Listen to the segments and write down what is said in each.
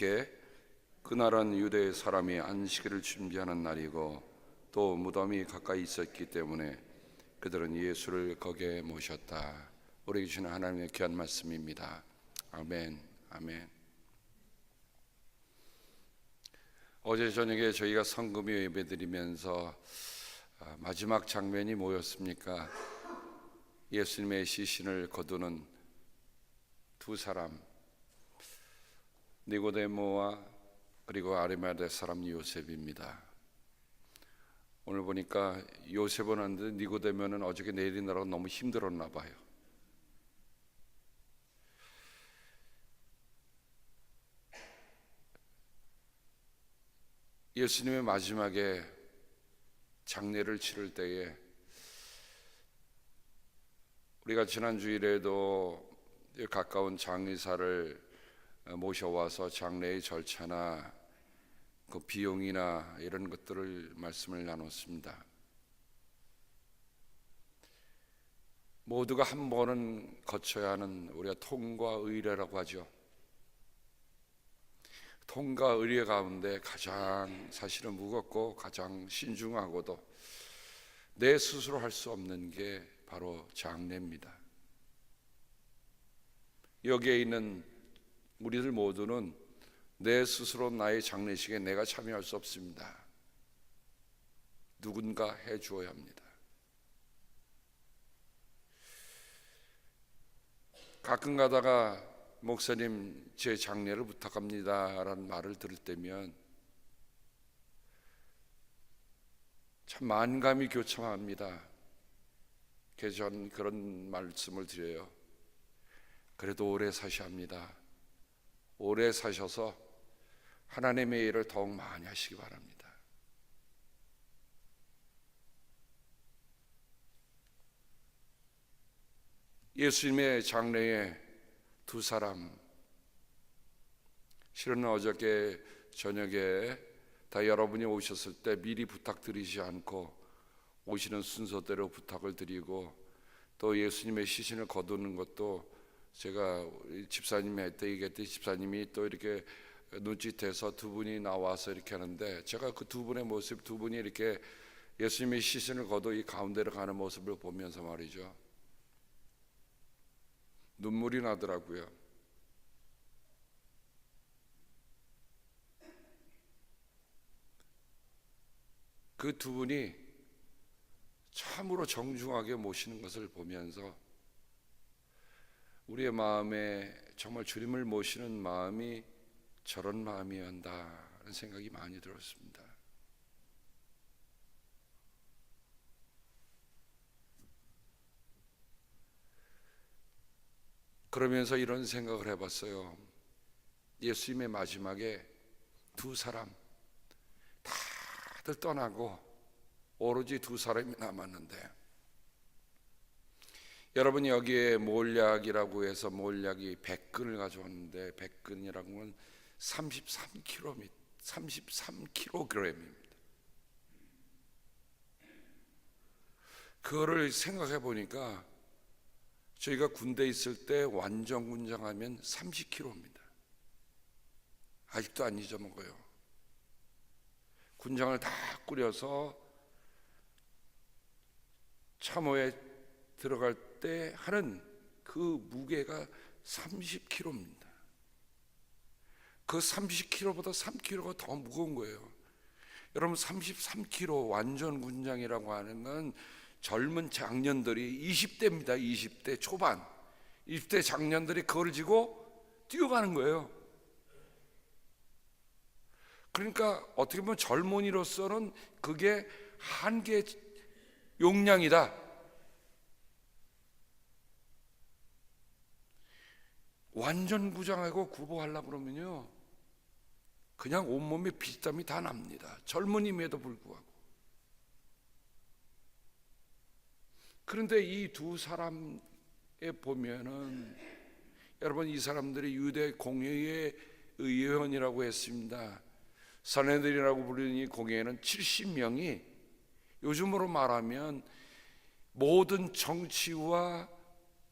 함께 그날은 유대 사람이 안식일을 준비하는 날이고 또 무덤이 가까이 있었기 때문에 그들은 예수를 거기에 모셨다. 우리 주시는 하나님의 귀한 말씀입니다. 아멘. 아멘. 어제 저녁에 저희가 성금요 예배드리면서 아, 마지막 장면이 뭐였습니까? 예수님의 시신을 거두는 두 사람 니고데모와 그리고 아리마대 사람 요셉입니다. 오늘 보니까 요셉은 하는데 니고데모는 어저께 내리느라고 너무 힘들었나 봐요. 예수님의 마지막에 장례를 치를 때에 우리가 지난 주일에도 가까운 장의사를 모셔와서 장례의 절차나 그 비용이나 이런 것들을 말씀을 나눴습니다. 모두가 한 번은 거쳐야 하는 우리가 통과 의례라고 하죠. 통과 의례 가운데 가장 사실은 무겁고 가장 신중하고도 내 스스로 할 수 없는 게 바로 장례입니다. 여기에 있는 우리들 모두는 내 스스로 나의 장례식에 내가 참여할 수 없습니다. 누군가 해 주어야 합니다. 가끔 가다가 목사님 제 장례를 부탁합니다라는 말을 들을 때면 참 만감이 교차합니다. 그래서 전 그런 말씀을 드려요. 그래도 오래 사셔야 합니다. 오래 사셔서 하나님의 일을 더욱 많이 하시기 바랍니다. 예수님의 장래에 두 사람 실은 어저께 저녁에 다 여러분이 오셨을 때 미리 부탁드리지 않고 오시는 순서대로 부탁을 드리고 또 예수님의 시신을 거두는 것도 제가 집사님이 했때 얘기했더니 집사님이 또 이렇게 눈짓해서 두 분이 나와서 이렇게 하는데 제가 그 두 분의 모습 두 분이 이렇게 예수님의 시신을 거둬 이 가운데로 가는 모습을 보면서 말이죠 눈물이 나더라고요. 그 두 분이 참으로 정중하게 모시는 것을 보면서 우리의 마음에 정말 주님을 모시는 마음이 저런 마음이어야 한다는 생각이 많이 들었습니다. 그러면서 이런 생각을 해봤어요. 예수님의 마지막에 두 사람 다들 떠나고 오로지 두 사람이 남았는데 여러분 여기에 몰약이라고 해서 몰약이 100근을 가져왔는데 100근이라고 하면 33kg 33kg입니다. 그거를 생각해 보니까 저희가 군대 있을 때 완전 군장하면 30kg입니다. 아직도 안 잊어먹어요. 군장을 다 꾸려서 참호에 들어갈 때 하는 그 무게가 30kg입니다. 그 30kg보다 3kg가 더 무거운 거예요. 여러분 33kg 완전 군장이라고 하는 건 젊은 장년들이 20대입니다. 20대 초반. 20대 장년들이 그걸 지고 뛰어가는 거예요. 그러니까 어떻게 보면 젊은이로서는 그게 한계 용량이다. 완전 구장하고 구보하려 그러면요. 그냥 온몸에 피땀이 다 납니다. 젊은임에도 불구하고. 그런데 이 두 사람에 보면은 여러분 이 사람들이 유대 공회의 의원이라고 했습니다. 사내들이라고 부르는 이 공회에는 70명이 요즘으로 말하면 모든 정치와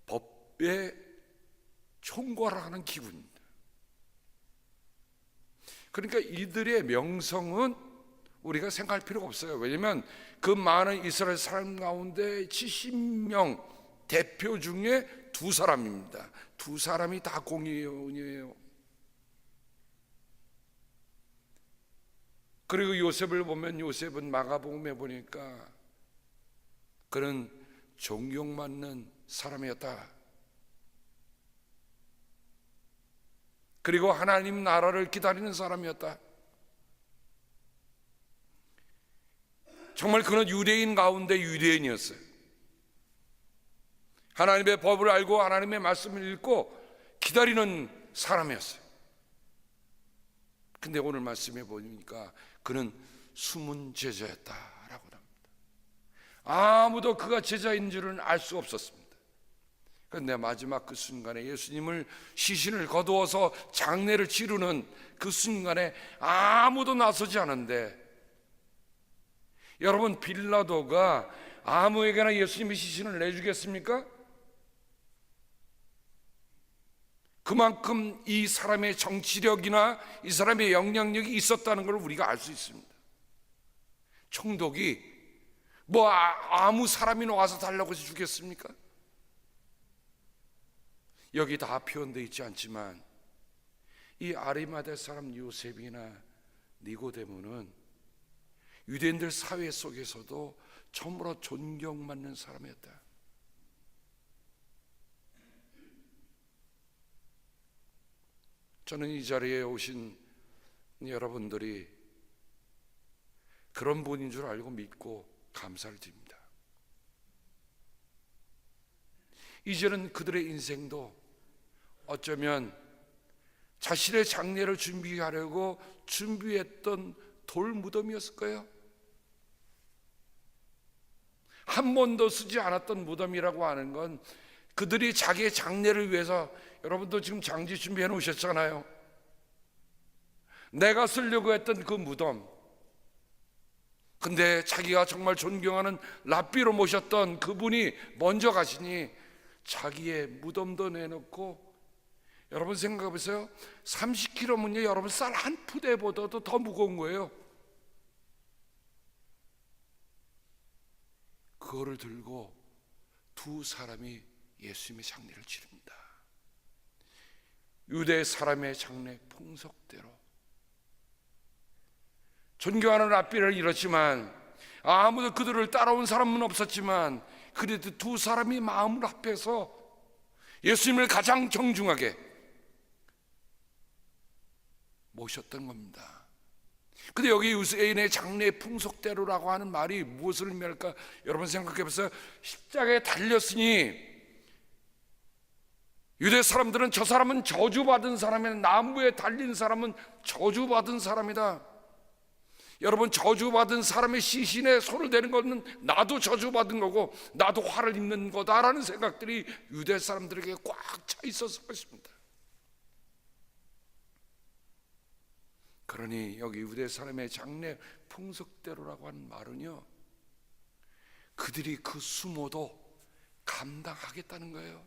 법의 총괄하는 기구입니다. 그러니까 이들의 명성은 우리가 생각할 필요가 없어요. 왜냐하면 그 많은 이스라엘 사람 가운데 70명 대표 중에 두 사람입니다. 두 사람이 다 공의원이에요. 그리고 요셉을 보면 요셉은 마가복음에 보니까 그는 존경받는 사람이었다. 그리고 하나님 나라를 기다리는 사람이었다. 정말 그는 유대인 가운데 유대인이었어요. 하나님의 법을 알고 하나님의 말씀을 읽고 기다리는 사람이었어요. 근데 오늘 말씀해 보니까 그는 숨은 제자였다라고 합니다. 아무도 그가 제자인 줄은 알 수 없었습니다. 그런데 마지막 그 순간에 예수님을 시신을 거두어서 장례를 치르는 그 순간에 아무도 나서지 않은데 여러분 빌라도가 아무에게나 예수님의 시신을 내주겠습니까? 그만큼 이 사람의 정치력이나 이 사람의 영향력이 있었다는 걸 우리가 알 수 있습니다. 총독이 뭐 아- 아무 사람이 와서 달라고 해서 주겠습니까? 여기 다 표현되어 있지 않지만 이 아리마대 사람 요셉이나 니고데모는 유대인들 사회 속에서도 처음으로 존경받는 사람이었다. 저는 이 자리에 오신 여러분들이 그런 분인 줄 알고 믿고 감사를 드립니다. 이제는 그들의 인생도 어쩌면 자신의 장례를 준비하려고 준비했던 돌 무덤이었을 거예요. 한 번도 쓰지 않았던 무덤이라고 하는 건 그들이 자기의 장례를 위해서 여러분도 지금 장지 준비해 놓으셨잖아요. 내가 쓰려고 했던 그 무덤. 근데 자기가 정말 존경하는 랍비로 모셨던 그분이 먼저 가시니 자기의 무덤도 내놓고 여러분 생각해 보세요. 30kg면요, 여러분 쌀 한 푸대보다도 더 무거운 거예요. 그거를 들고 두 사람이 예수님의 장례를 치릅니다. 유대 사람의 장례 풍속대로 존경하는 랍비를 잃었지만 아무도 그들을 따라온 사람은 없었지만 그래도 두 사람이 마음을 합해서 예수님을 가장 정중하게 모셨던 겁니다. 근데 여기 유세인의 장례 풍속대로라고 하는 말이 무엇을 의미할까? 여러분 생각해 보세요. 십자가에 달렸으니 유대 사람들은 저 사람은 저주받은 사람이다. 나무에 달린 사람은 저주받은 사람이다. 여러분 저주받은 사람의 시신에 손을 대는 것은 나도 저주받은 거고 나도 화를 입는 거다라는 생각들이 유대 사람들에게 꽉 차 있었을 것입니다. 그러니 여기 유대 사람의 장례 풍속대로라고 하는 말은요. 그들이 그 수모도 감당하겠다는 거예요.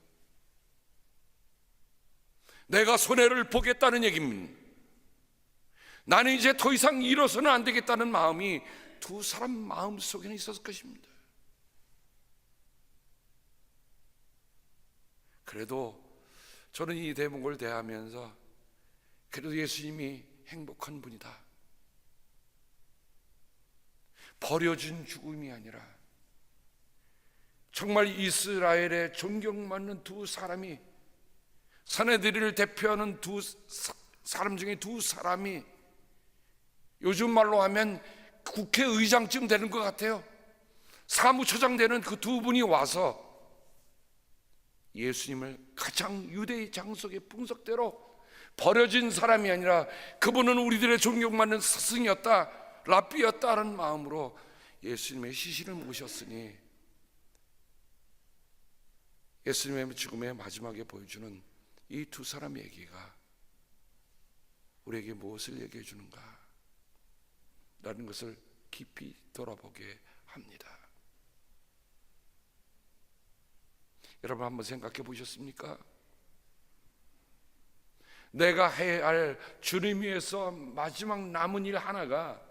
내가 손해를 보겠다는 얘기입니다. 나는 이제 더 이상 일어서는 안 되겠다는 마음이 두 사람 마음 속에는 있었을 것입니다. 그래도 저는 이 대목을 대하면서 그래도 예수님이 행복한 분이다. 버려진 죽음이 아니라 정말 이스라엘의 존경받는 두 사람이 사내들이를 대표하는 두 사- 사람 중에 두 사람이 요즘 말로 하면 국회의장쯤 되는 것 같아요. 사무처장 되는 그 두 분이 와서 예수님을 가장 유대의 장속의 풍속대로 버려진 사람이 아니라 그분은 우리들의 존경받는 스승이었다, 랍비였다는 마음으로 예수님의 시신을 모셨으니 예수님의 죽음의 마지막에 보여주는 이 두 사람의 얘기가 우리에게 무엇을 얘기해 주는가? 라는 것을 깊이 돌아보게 합니다. 여러분 한번 생각해 보셨습니까? 내가 해야 할 주님 위해서 마지막 남은 일 하나가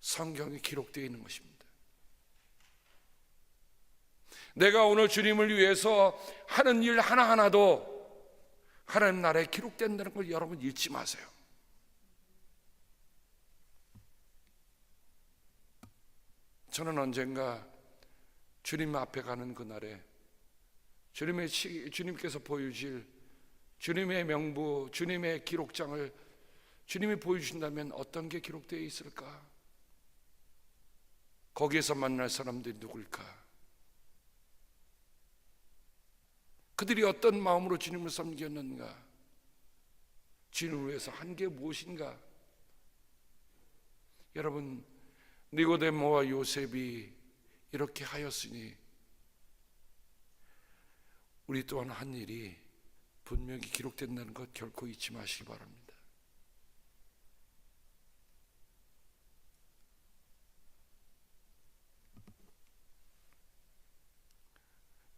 성경에 기록되어 있는 것입니다. 내가 오늘 주님을 위해서 하는 일 하나하나도 하나님 나라에 기록된다는 걸 여러분 잊지 마세요. 저는 언젠가 주님 앞에 가는 그날에 주님의 시- 주님께서 보여주실 주님의 명부, 주님의 기록장을 주님이 보여주신다면 어떤 게 기록되어 있을까? 거기에서 만날 사람들이 누굴까? 그들이 어떤 마음으로 주님을 섬겼는가? 주님을 위해서 한 게 무엇인가? 여러분, 니고데모와 요셉이 이렇게 하였으니 우리 또한 한 일이 분명히 기록된다는 것 결코 잊지 마시기 바랍니다.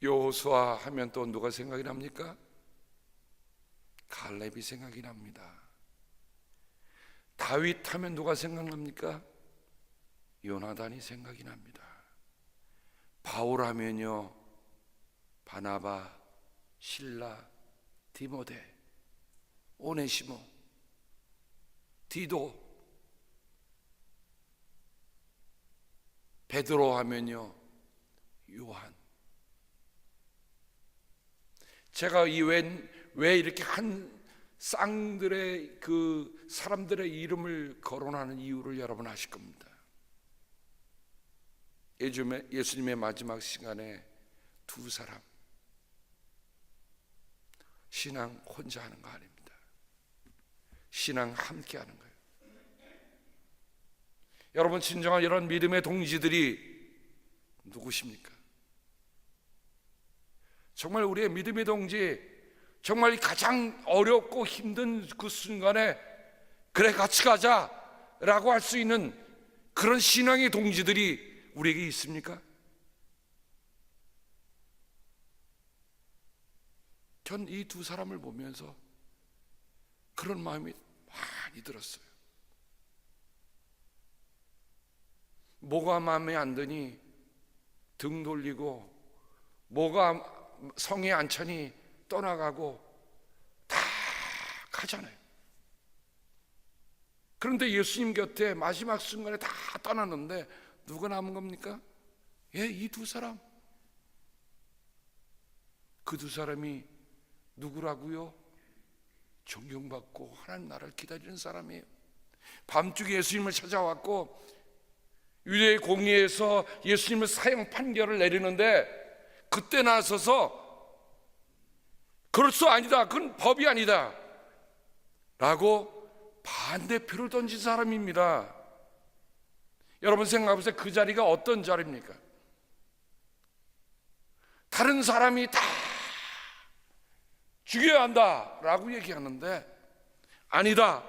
여호수아 하면 또 누가 생각이 납니까? 갈렙이 생각이 납니다. 다윗 하면 누가 생각납니까? 요나단이 생각이 납니다. 바울 하면요 바나바, 신라, 디모데, 오네시모, 디도, 베드로 하면요 요한. 제가 이왜 왜 이렇게 한 쌍들의 그 사람들의 이름을 거론하는 이유를 여러분 아실 겁니다. 예수님의, 마지막 시간에 두 사람 신앙 혼자 하는 거 아닙니다. 신앙 함께 하는 거예요. 여러분 진정한 이런 믿음의 동지들이 누구십니까? 정말 우리의 믿음의 동지 정말 가장 어렵고 힘든 그 순간에 그래 같이 가자라고 할 수 있는 그런 신앙의 동지들이 우리에게 있습니까? 전 이 두 사람을 보면서 그런 마음이 많이 들었어요. 뭐가 마음에 안 드니 등 돌리고 뭐가 성에 안 차니 떠나가고 다 가잖아요. 그런데 예수님 곁에 마지막 순간에 다 떠났는데 누가 남은 겁니까? 예, 이 두 사람. 그 두 사람이 누구라고요? 존경받고 하나님 나라를 기다리는 사람이에요. 밤중에 예수님을 찾아왔고 유대의 공의에서 예수님을 사형 판결을 내리는데 그때 나서서 그럴 수 아니다. 그건 법이 아니다. 라고 반대표를 던진 사람입니다. 여러분 생각해 보세요. 그 자리가 어떤 자리입니까? 다른 사람이 다 죽여야 한다. 라고 얘기하는데 아니다.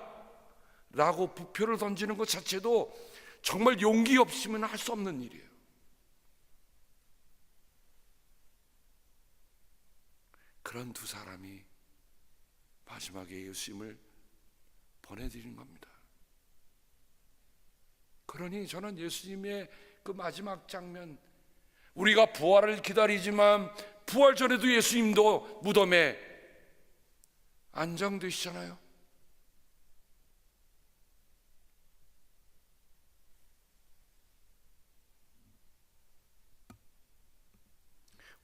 라고 부표를 던지는 것 자체도 정말 용기 없으면 할 수 없는 일이에요. 그런 두 사람이 마지막에 예수님을 보내드린 겁니다. 그러니 저는 예수님의 그 마지막 장면, 우리가 부활을 기다리지만 부활 전에도 예수님도 무덤에 안정되시잖아요.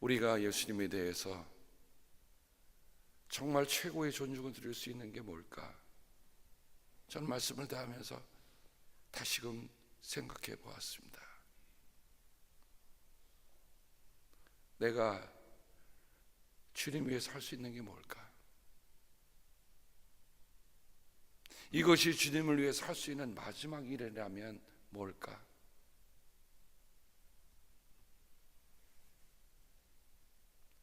우리가 예수님에 대해서 정말 최고의 존중을 드릴 수 있는 게 뭘까? 전 말씀을 다 하면서 다시금 생각해 보았습니다. 내가 주님 위해서 할 수 있는 게 뭘까? 이것이 주님을 위해서 할 수 있는 마지막 일이라면 뭘까?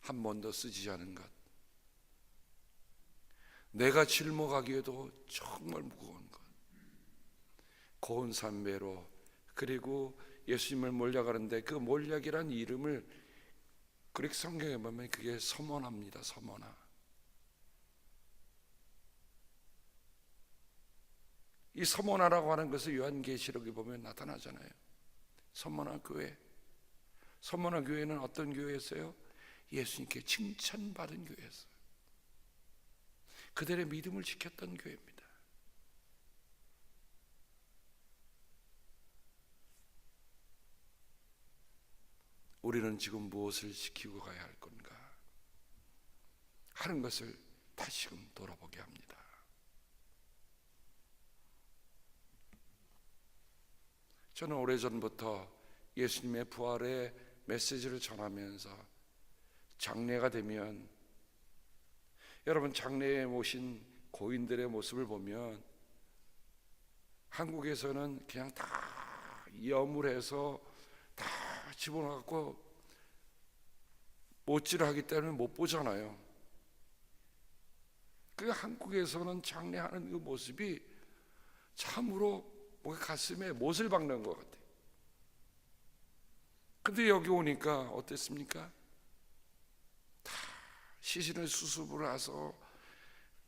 한 번도 쓰지 않은 것. 내가 짊어가기에도 정말 무거운 것. 고운 삼배로 그리고 예수님을 몰려가는데 그 몰려기란 이름을 그릭 성경에 보면 그게 서머나입니다. 서머나. 이 서머나라고 하는 것을 요한계시록에 보면 나타나잖아요. 서머나 교회. 서머나 교회는 어떤 교회였어요? 예수님께 칭찬받은 교회였어요. 그들의 믿음을 지켰던 교회입니다. 우리는 지금 무엇을 지키고 가야 할 건가 하는 것을 다시금 돌아보게 합니다. 저는 오래전부터 예수님의 부활의 메시지를 전하면서 장례가 되면 여러분 장례에 모신 고인들의 모습을 보면 한국에서는 그냥 다 염을해서 다 집어넣고 못질을 하기 때문에 못 보잖아요. 그 한국에서는 장례하는 그 모습이 참으로 뭔가 가슴에 못을 박는 것 같아요. 근데 여기 오니까 어땠습니까? 다 시신을 수습을 해서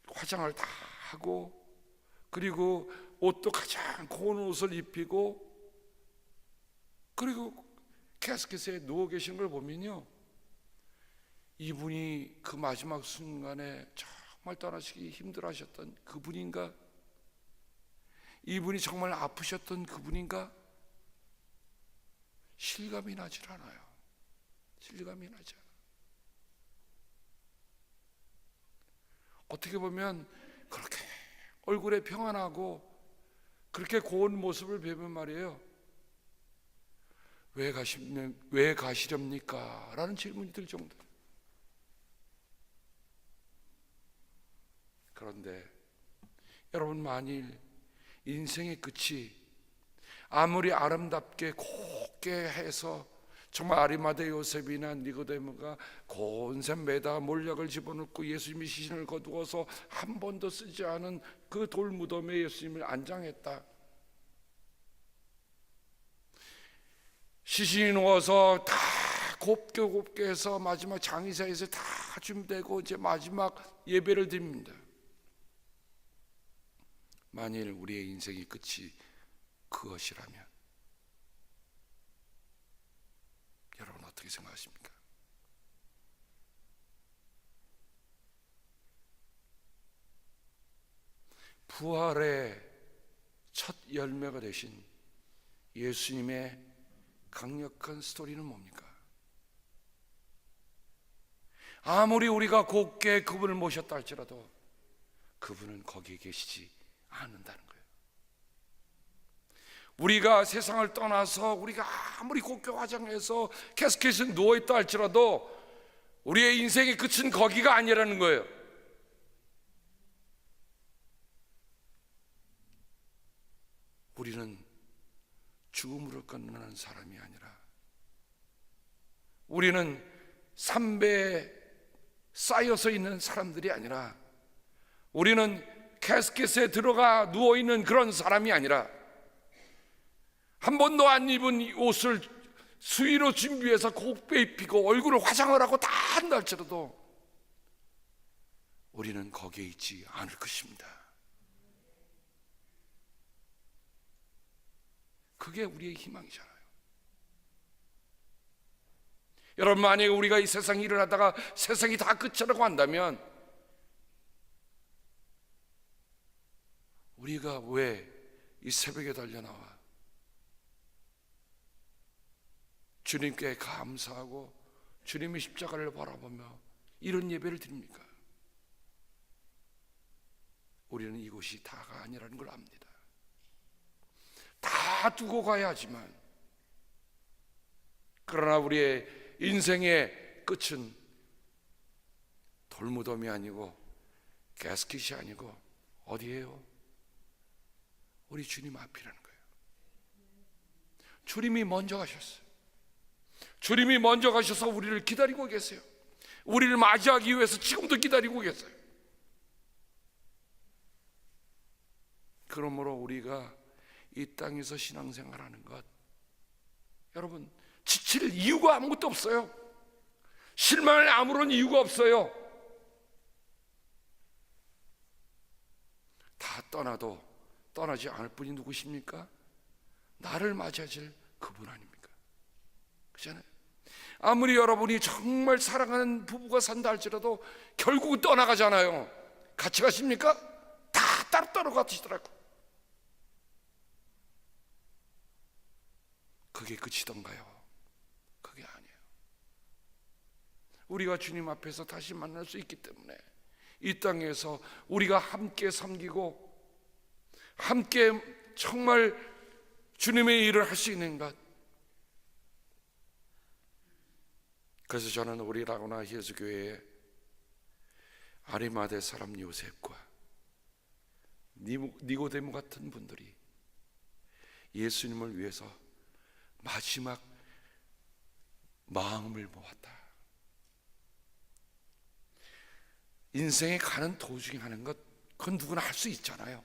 화장을 다 하고 그리고 옷도 가장 고운 옷을 입히고 그리고 캐스켓에 누워 계신 걸 보면요. 이분이 그 마지막 순간에 정말 떠나시기 힘들어 하셨던 그분인가? 이분이 정말 아프셨던 그분인가? 실감이 나질 않아요. 실감이 나지 않아요. 어떻게 보면 그렇게 얼굴에 평안하고 그렇게 고운 모습을 뵈면 말이에요. 왜 가시면 왜 가시렵니까? 라는 질문이 들 정도. 그런데 여러분 만일 인생의 끝이 아무리 아름답게 곱게 해서 정말 아리마대 요셉이나 니고데모가 고운샘 매다 몰약을 집어넣고 예수님이 시신을 거두어서 한 번도 쓰지 않은 그 돌 무덤에 예수님을 안장했다. 시신이 누워서 다 곱게 곱게 해서 마지막 장의사에서 다 준비되고 이제 마지막 예배를 드립니다. 만일 우리의 인생의 끝이 그것이라면 여러분 어떻게 생각하십니까? 부활의 첫 열매가 되신 예수님의 강력한 스토리는 뭡니까? 아무리 우리가 곱게 그분을 모셨다 할지라도 그분은 거기에 계시지 않는다는 거예요. 우리가 세상을 떠나서 우리가 아무리 곱게 화장해서 캐스켓에 누워 있다 할지라도 우리의 인생의 끝은 거기가 아니라는 거예요. 우리는 죽음으로 끝나는 사람이 아니라 우리는 삼배에 쌓여서 있는 사람들이 아니라 우리는 캐스켓에 들어가 누워 있는 그런 사람이 아니라 한 번도 안 입은 옷을 수위로 준비해서 곱게 입히고 얼굴을 화장을 하고 다 한다 할지라도 우리는 거기에 있지 않을 것입니다. 그게 우리의 희망이잖아요. 여러분 만약에 우리가 이 세상에 일어나다가 세상이 다 끝이라고 한다면 우리가 왜 이 새벽에 달려나와 주님께 감사하고 주님의 십자가를 바라보며 이런 예배를 드립니까? 우리는 이곳이 다가 아니라는 걸 압니다. 다 두고 가야 하지만 그러나 우리의 인생의 끝은 돌무덤이 아니고 게스킷이 아니고 어디예요? 우리 주님 앞이라는 거예요. 주님이 먼저 가셨어요. 주님이 먼저 가셔서 우리를 기다리고 계세요. 우리를 맞이하기 위해서 지금도 기다리고 계세요. 그러므로 우리가 이 땅에서 신앙생활하는 것 여러분 지칠 이유가 아무것도 없어요. 실망할 아무런 이유가 없어요. 다 떠나도 떠나지 않을 분이 누구십니까? 나를 맞이하실 그분 아닙니까? 그잖아요. 아무리 여러분이 정말 사랑하는 부부가 산다 할지라도 결국은 떠나가잖아요. 같이 가십니까? 다 따로따로 가시더라고. 그게 끝이던가요? 그게 아니에요. 우리가 주님 앞에서 다시 만날 수 있기 때문에 이 땅에서 우리가 함께 섬기고 함께 정말 주님의 일을 할 수 있는 것. 그래서 저는 우리 라구나 예수 교회에 아리마대 사람 요셉과 니고데모 같은 분들이 예수님을 위해서 마지막 마음을 모았다. 인생에 가는 도중에 하는 것, 그건 누구나 할 수 있잖아요.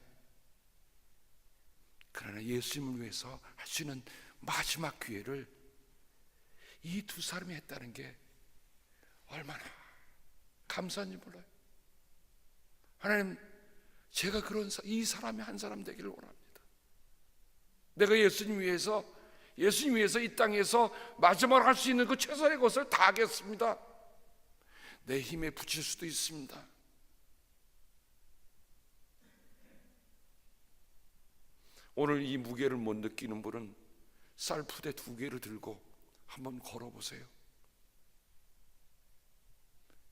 그러나 예수님을 위해서 할 수 있는 마지막 기회를 이 두 사람이 했다는 게 얼마나 감사한지 몰라요. 하나님, 제가 그런 사- 이 사람의 한 사람 되기를 원합니다. 내가 예수님 위해서 예수님 위해서 이 땅에서 마지막으로 할 수 있는 그 최선의 것을 다 하겠습니다. 내 힘에 붙일 수도 있습니다. 오늘 이 무게를 못 느끼는 분은 쌀 푸대 두 개를 들고 한번 걸어보세요.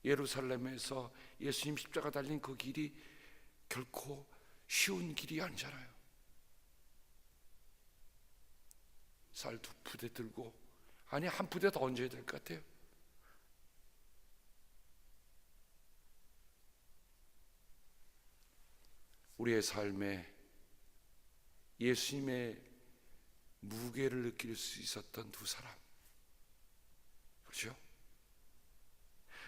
예루살렘에서 예수님 십자가 달린 그 길이 결코 쉬운 길이 아니잖아요. 쌀 두 푸대 들고 아니 한 푸대 더 얹어야 될 것 같아요. 우리의 삶에 예수님의 무게를 느낄 수 있었던 두 사람. 그렇죠?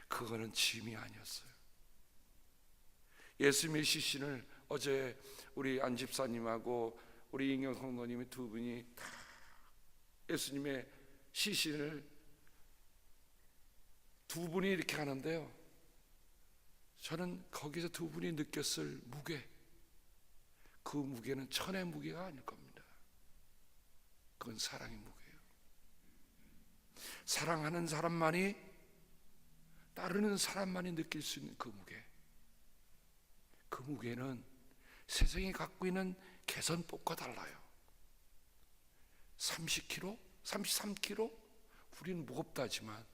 그거는 짐이 아니었어요. 예수님의 시신을 어제 우리 안 집사님하고 우리 인경 성도님이 두 분이 다 예수님의 시신을 두 분이 이렇게 하는데요. 저는 거기서 두 분이 느꼈을 무게, 그 무게는 천의 무게가 아닐 겁니다. 그건 사랑의 무게예요. 사랑하는 사람만이 따르는 사람만이 느낄 수 있는 그 무게. 그 무게는 세상이 갖고 있는 개선법과 달라요. 30kg, 33kg, 우리는 무겁다지만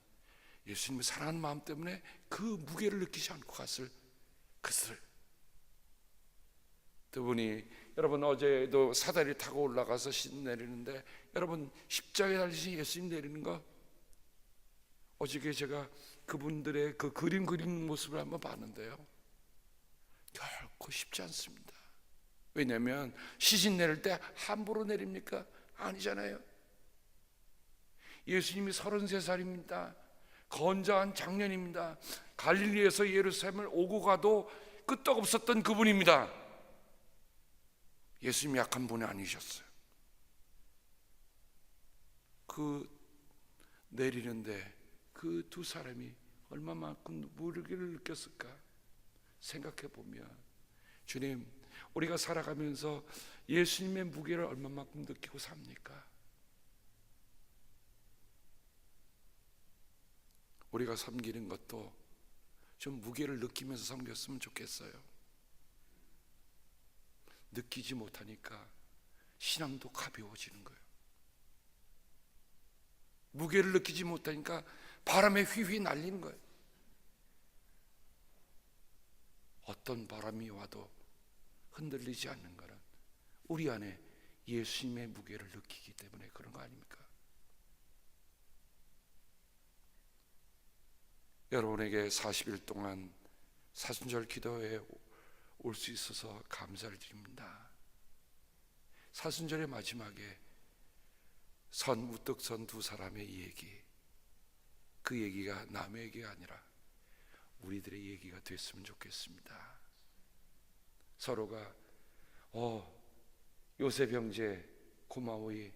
예수님을 사랑하는 마음 때문에 그 무게를 느끼지 않고 갔을 그것을 두 분이 여러분 어제도 사다리 타고 올라가서 신 내리는데 여러분 십자가에 달리신 예수님 내리는 거? 어저께 제가 그분들의 그 그림 그리는 모습을 한번 봤는데요. 결코 쉽지 않습니다. 왜냐하면 시신 내릴 때 함부로 내립니까? 아니잖아요. 예수님이 33살입니다. 건장한 장년입니다. 갈릴리에서 예루살렘을 오고 가도 끄떡없었던 그분입니다 예수님 약한 분이 아니셨어요. 그 내리는데 그 두 사람이 얼마만큼 무르기를 느꼈을까 생각해 보면 주님 우리가 살아가면서 예수님의 무게를 얼마만큼 느끼고 삽니까? 우리가 섬기는 것도 좀 무게를 느끼면서 섬겼으면 좋겠어요. 느끼지 못하니까 신앙도 가벼워지는 거예요. 무게를 느끼지 못하니까 바람에 휘휘 날리는 거예요. 어떤 바람이 와도 흔들리지 않는 것은 우리 안에 예수님의 무게를 느끼기 때문에 그런 거 아닙니까? 여러분에게 40일 동안 사순절 기도에 올 수 있어서 감사를 드립니다. 사순절의 마지막에 선 우뚝 선 두 사람의 얘기 그 얘기가 남의 얘기가 아니라 우리들의 얘기가 됐으면 좋겠습니다. 서로가 어 요셉 형제 고마워이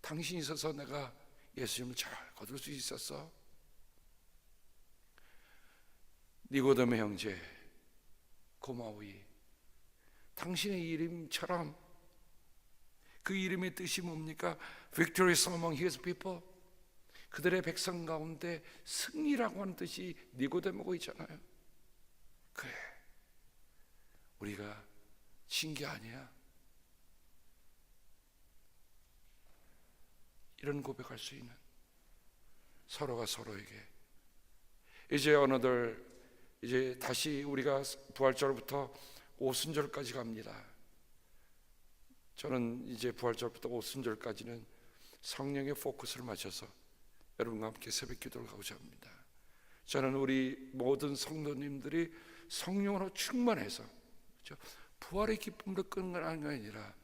당신이 있어서 내가 예수님을 잘 거둘 수 있었어. 니고데모 형제 고마워이 당신의 이름처럼 그 이름의 뜻이 뭡니까? Victorious among His people. 그들의 백성 가운데 승리라고 하는 뜻이 니고데모고 있잖아요. 그래. 우리가 진 게 아니야. 이런 고백할 수 있는 서로가 서로에게 이제 어느들 이제 다시 우리가 부활절부터 오순절까지 갑니다. 저는 이제 부활절부터 오순절까지는 성령의 포커스를 맞춰서 여러분과 함께 새벽 기도를 가고자 합니다. 저는 우리 모든 성도님들이 성령으로 충만해서 그렇죠? 부활의 기쁨으로 끄는 건 아니라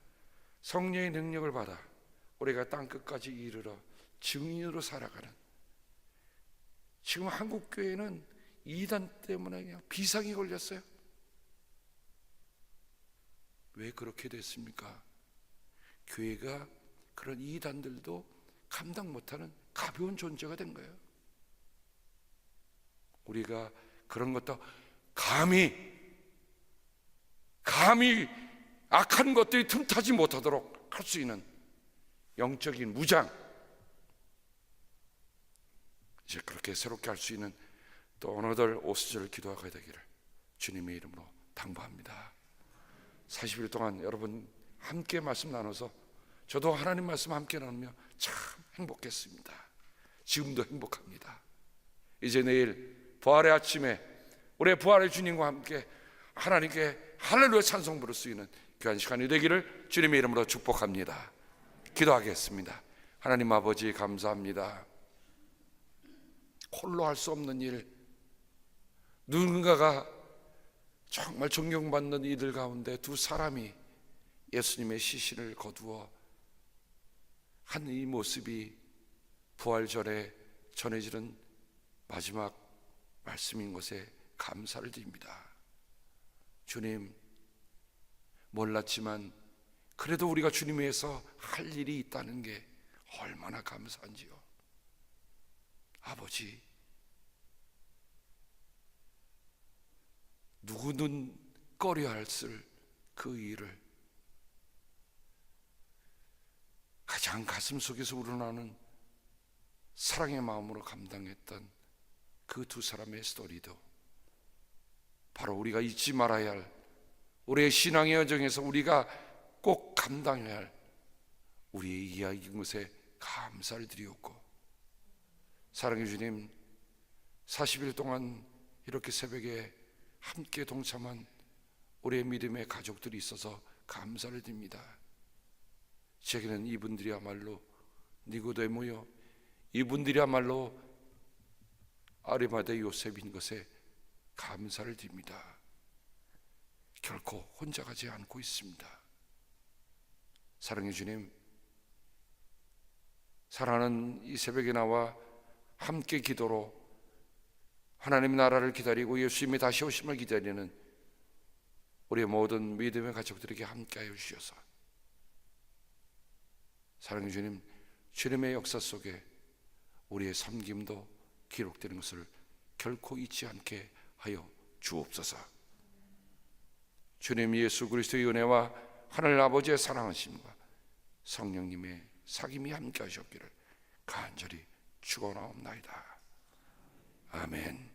성령의 능력을 받아 우리가 땅 끝까지 이르러 증인으로 살아가는 지금 한국 교회는 이단 때문에 그냥 비상이 걸렸어요. 왜 그렇게 됐습니까? 교회가 그런 이단들도 감당 못하는 가벼운 존재가 된 거예요. 우리가 그런 것도 감히 감히 악한 것들이 틈타지 못하도록 할 수 있는 영적인 무장 이제 그렇게 새롭게 할 수 있는 또 어느들 오스절을 기도하게 되기를 주님의 이름으로 당부합니다. 40일 동안 여러분 함께 말씀 나눠서 저도 하나님 말씀 함께 나누며 참 행복했습니다. 지금도 행복합니다. 이제 내일 부활의 아침에 우리의 부활의 주님과 함께 하나님께 할렐루야 찬송 부를 수 있는 귀한 시간이 되기를 주님의 이름으로 축복합니다. 기도하겠습니다. 하나님 아버지 감사합니다. 홀로 할 수 없는 일, 누군가가 정말 존경받는 이들 가운데 두 사람이 예수님의 시신을 거두어 한 이 모습이 부활절에 전해지는 마지막 말씀인 것에 감사를 드립니다. 주님, 몰랐지만 그래도 우리가 주님 위해서 할 일이 있다는 게 얼마나 감사한지요. 아버지, 누구는 꺼려 할쓸 그 일을. 가장 가슴 속에서 우러나는 사랑의 마음으로 감당했던 그 두 사람의 스토리도 바로 우리가 잊지 말아야 할 우리의 신앙의 여정에서 우리가 꼭 감당해야 할 우리의 이야기인 것에 감사를 드리옵고 사랑해 주님 40일 동안 이렇게 새벽에 함께 동참한 우리의 믿음의 가족들이 있어서 감사를 드립니다. 제게는 이분들이야말로 니고데모여 이분들이야말로 아리마대 요셉인 것에 감사를 드립니다. 결코 혼자 가지 않고 있습니다. 사랑해 주님, 사랑하는 이 새벽에 나와 함께 기도로 하나님 나라를 기다리고 예수님이 다시 오심을 기다리는 우리 모든 믿음의 가족들에게 함께하여 주셔서 사랑해 주님, 주님의 역사 속에 우리의 섬김도 기록되는 것을 결코 잊지 않게 하여 주옵소서. 주님 예수 그리스도의 은혜와 하늘 아버지의 사랑하심과 성령님의 사귐이 함께 하셨기를 간절히 축원하옵나이다. 아멘.